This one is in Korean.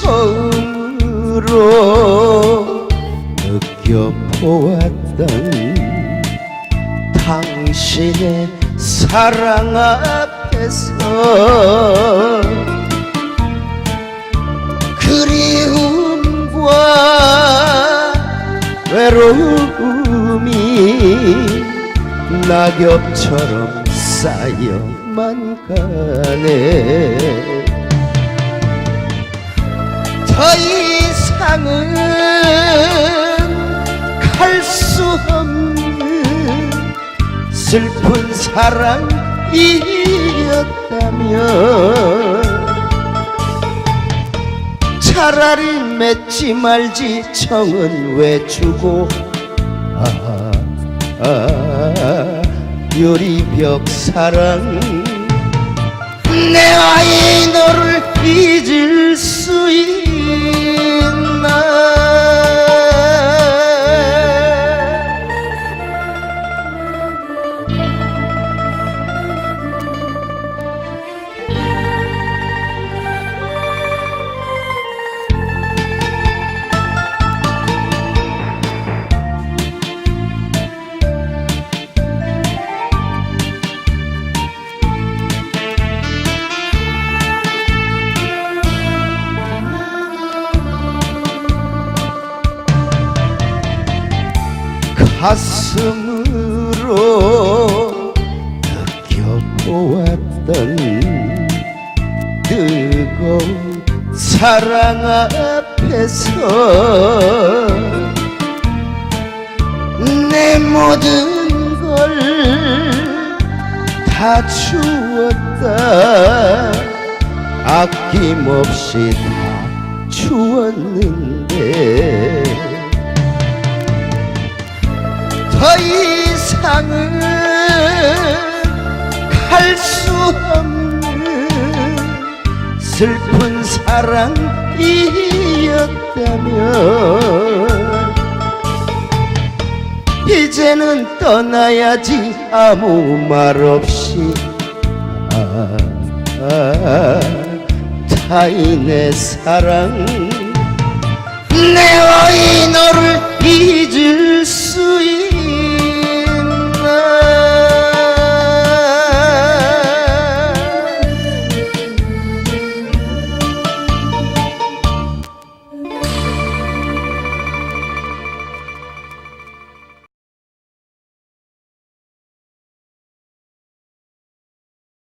가슴으로 느껴보았던 당신의 사랑 앞에서 그리움과 외로움이 낙엽처럼 쌓여만 가네 더 이상은 갈 수 없는 슬픈 사랑이었다면 차라리 맺지 말지 청은 왜 주고? 아, 아 유리벽 사랑. 내와 이 너를 잊을 수 가슴으로 느껴보았던 뜨거운 사랑 앞에서 내 모든 걸 다 주었다. 아낌없이 다 주었는데 슬픈 사랑이었다면 이제는 떠나야지 아무 말 없이. 아, 아, 타인의 사랑. 내와 이 너를 잊을 수 있나